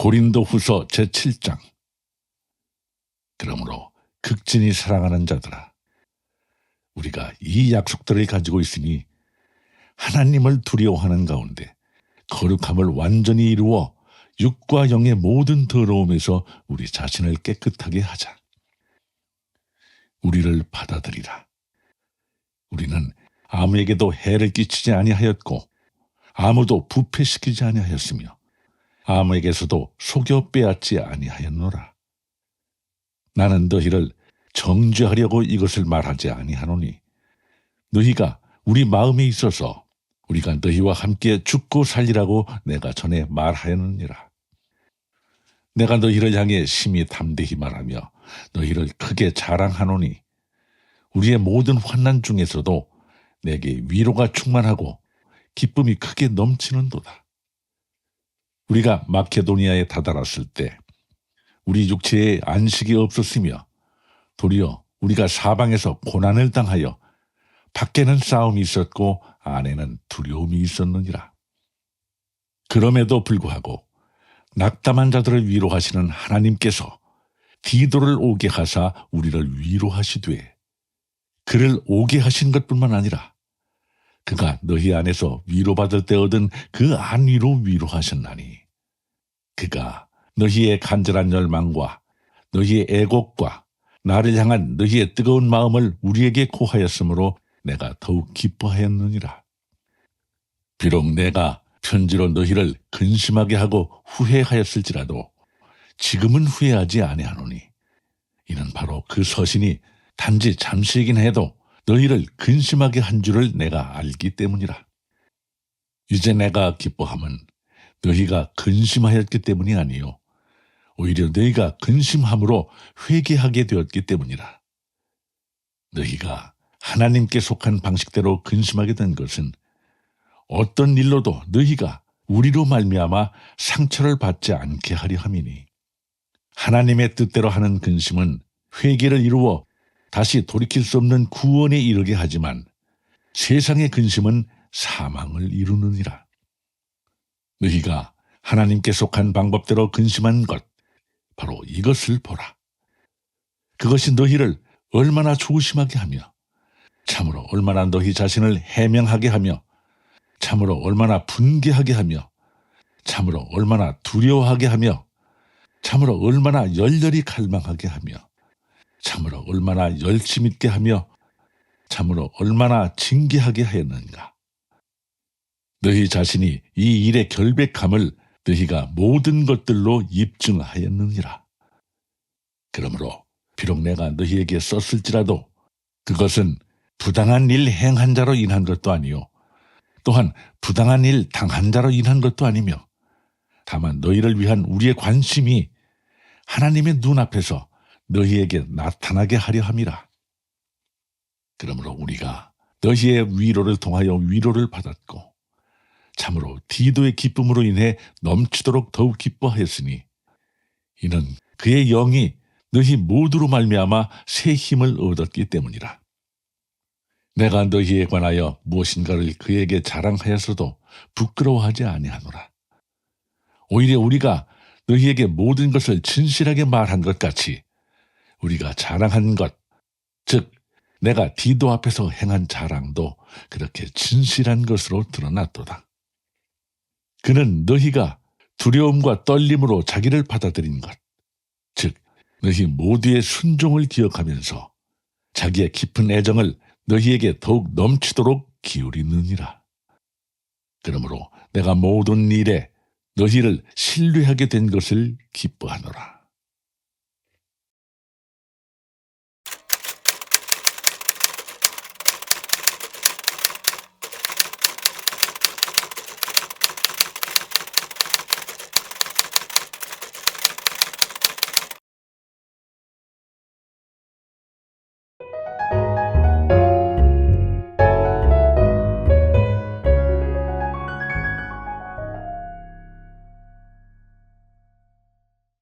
고린도 후서 제7장 그러므로 극진히 사랑하는 자들아 우리가 이 약속들을 가지고 있으니 하나님을 두려워하는 가운데 거룩함을 완전히 이루어 육과 영의 모든 더러움에서 우리 자신을 깨끗하게 하자. 우리를 받아들이라. 우리는 아무에게도 해를 끼치지 아니하였고 아무도 부패시키지 아니하였으며 아무에게서도 속여 빼앗지 아니하였노라. 나는 너희를 정죄하려고 이것을 말하지 아니하노니 너희가 우리 마음에 있어서 우리가 너희와 함께 죽고 살리라고 내가 전에 말하였느니라. 내가 너희를 향해 심히 담대히 말하며 너희를 크게 자랑하노니 우리의 모든 환난 중에서도 내게 위로가 충만하고 기쁨이 크게 넘치는도다. 우리가 마케도니아에 다다랐을 때 우리 육체에 안식이 없었으며 도리어 우리가 사방에서 고난을 당하여 밖에는 싸움이 있었고 안에는 두려움이 있었느니라. 그럼에도 불구하고 낙담한 자들을 위로하시는 하나님께서 디도를 오게 하사 우리를 위로하시되 그를 오게 하신 것뿐만 아니라 그가 너희 안에서 위로받을 때 얻은 그 안위로 위로하셨나니 그가 너희의 간절한 열망과 너희의 애곡과 나를 향한 너희의 뜨거운 마음을 우리에게 고하였으므로 내가 더욱 기뻐하였느니라. 비록 내가 편지로 너희를 근심하게 하고 후회하였을지라도 지금은 후회하지 아니하노니 이는 바로 그 서신이 단지 잠시이긴 해도 너희를 근심하게 한 줄을 내가 알기 때문이라. 이제 내가 기뻐함은 너희가 근심하였기 때문이 아니요 오히려 너희가 근심함으로 회개하게 되었기 때문이라. 너희가 하나님께 속한 방식대로 근심하게 된 것은 어떤 일로도 너희가 우리로 말미암아 상처를 받지 않게 하려 함이니 하나님의 뜻대로 하는 근심은 회개를 이루어 다시 돌이킬 수 없는 구원에 이르게 하지만 세상의 근심은 사망을 이루느니라. 너희가 하나님께 속한 방법대로 근심한 것 바로 이것을 보라. 그것이 너희를 얼마나 조심하게 하며 참으로 얼마나 너희 자신을 해명하게 하며 참으로 얼마나 분개하게 하며 참으로 얼마나 두려워하게 하며 참으로 얼마나 열렬히 갈망하게 하며 참으로 얼마나 열심 있게 하며 참으로 얼마나 징계하게 하였는가. 너희 자신이 이 일의 결백함을 너희가 모든 것들로 입증하였느니라. 그러므로 비록 내가 너희에게 썼을지라도 그것은 부당한 일 행한 자로 인한 것도 아니요 또한 부당한 일 당한 자로 인한 것도 아니며 다만 너희를 위한 우리의 관심이 하나님의 눈앞에서 너희에게 나타나게 하려 함이라. 그러므로 우리가 너희의 위로를 통하여 위로를 받았고 참으로 디도의 기쁨으로 인해 넘치도록 더욱 기뻐하였으니 이는 그의 영이 너희 모두로 말미암아 새 힘을 얻었기 때문이라. 내가 너희에 관하여 무엇인가를 그에게 자랑하였어도 부끄러워하지 아니하노라. 오히려 우리가 너희에게 모든 것을 진실하게 말한 것 같이 우리가 자랑한 것, 즉 내가 디도 앞에서 행한 자랑도 그렇게 진실한 것으로 드러났도다. 그는 너희가 두려움과 떨림으로 자기를 받아들인 것, 즉 너희 모두의 순종을 기억하면서 자기의 깊은 애정을 너희에게 더욱 넘치도록 기울이느니라. 그러므로 내가 모든 일에 너희를 신뢰하게 된 것을 기뻐하노라.